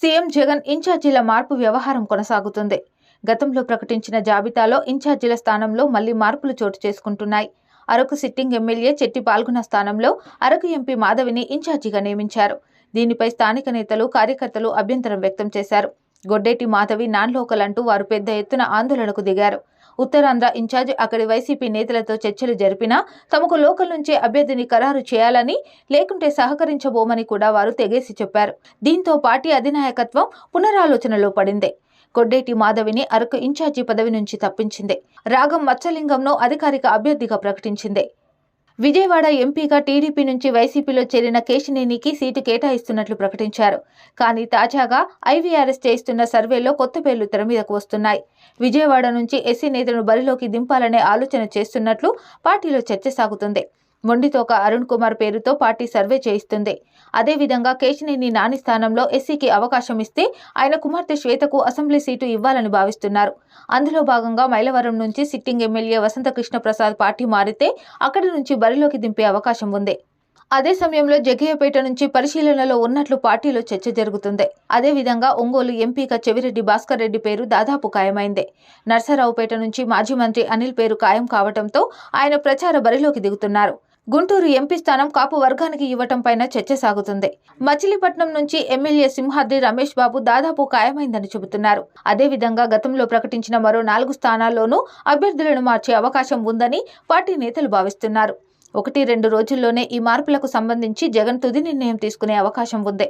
CM Jagan ఇన్ఛార్జీల మార్పు వ్యవహారం కొనసాగుతుంది. గతంలో ప్రకటించిన జాబితాలో ఇన్ఛార్జీల స్థానంలో మళ్ళీ మార్పులు చోటు చేసుకుంటున్నాయి. అరకు సిట్టింగ్ ఎమ్మెల్యే చెట్టి పాల్గొన్న స్థానంలో అరకు ఎంపీ మాధవిని ఇన్ఛార్జిగా నియమించారు. దీనిపై స్థానిక నేతలు కార్యకర్తలు అభ్యంతరం వ్యక్తం చేశారు. గొడ్డేటి మాధవి నాన్ లోకల్ అంటూ వారు పెద్ద ఎత్తున ఆందోళనకు దిగారు. ఉత్తరాంధ్ర ఇన్ఛార్జ్ అక్కడి వైసీపీ నేతలతో చర్చలు జరిపినా తమకు లోకల్ నుంచే అభ్యర్థిని ఖరారు చేయాలని లేకుంటే సహకరించబోమని కూడా వారు తెగేసి చెప్పారు. దీంతో పార్టీ అధినాయకత్వం పునరాలోచనలో పడింది. కొడ్డేటి మాధవిని అరకు ఇన్ఛార్జి పదవి నుంచి తప్పించింది. రాగం మచ్చలింగంను అధికారిక అభ్యర్థిగా ప్రకటించింది. విజయవాడ ఎంపీగా టీడీపీ నుంచి వైసీపీలో చేరిన కేశినేనికి సీటు కేటాయిస్తున్నట్లు ప్రకటించారు. కానీ తాజాగా ఐవీఆర్ఎస్ చేయిస్తున్న సర్వేలో కొత్త పేర్లు తెర మీదకు వస్తున్నాయి. విజయవాడ నుంచి ఎస్సీ నేతను బరిలోకి దింపాలనే ఆలోచన చేస్తున్నట్లు పార్టీలో చర్చ సాగుతుంది. మొండితోక అరుణ్ కుమార్ పేరుతో పార్టీ సర్వే చేయిస్తుంది. అదేవిధంగా కేశినేని నాని స్థానంలో ఎస్సీకి అవకాశం ఇస్తే ఆయన కుమార్తె శ్వేతకు అసెంబ్లీ సీటు ఇవ్వాలని భావిస్తున్నారు. అందులో భాగంగా మైలవరం నుంచి sitting MLA Vasanthakrishna Prasad party మారితే అక్కడి నుంచి బరిలోకి దింపే అవకాశం ఉంది. అదే సమయంలో జగ్గయ్యపేట నుంచి పరిశీలనలో ఉన్నట్లు పార్టీలో చర్చ జరుగుతుంది. అదేవిధంగా ఒంగోలు ఎంపీగా చెవిరెడ్డి భాస్కర్ రెడ్డి పేరు దాదాపు ఖాయమైంది. నర్సరావుపేట నుంచి మాజీ మంత్రి అనిల్ పేరు ఖాయం కావడంతో ఆయన ప్రచార బరిలోకి దిగుతున్నారు. గుంటూరు ఎంపీ స్థానం కాపు వర్గానికి ఇవ్వటం పైన చర్చ సాగుతుంది. మచిలీపట్నం నుంచి ఎమ్మెల్యే సింహాద్రి రమేష్ బాబు దాదాపు ఖాయమైందని చెబుతున్నారు. అదేవిధంగా గతంలో ప్రకటించిన మరో నాలుగు స్థానాల్లోనూ అభ్యర్థులను మార్చే అవకాశం ఉందని పార్టీ నేతలు భావిస్తున్నారు. ఒకటి రెండు రోజుల్లోనే ఈ మార్పులకు సంబంధించి జగన్ తుది నిర్ణయం తీసుకునే అవకాశం ఉంది.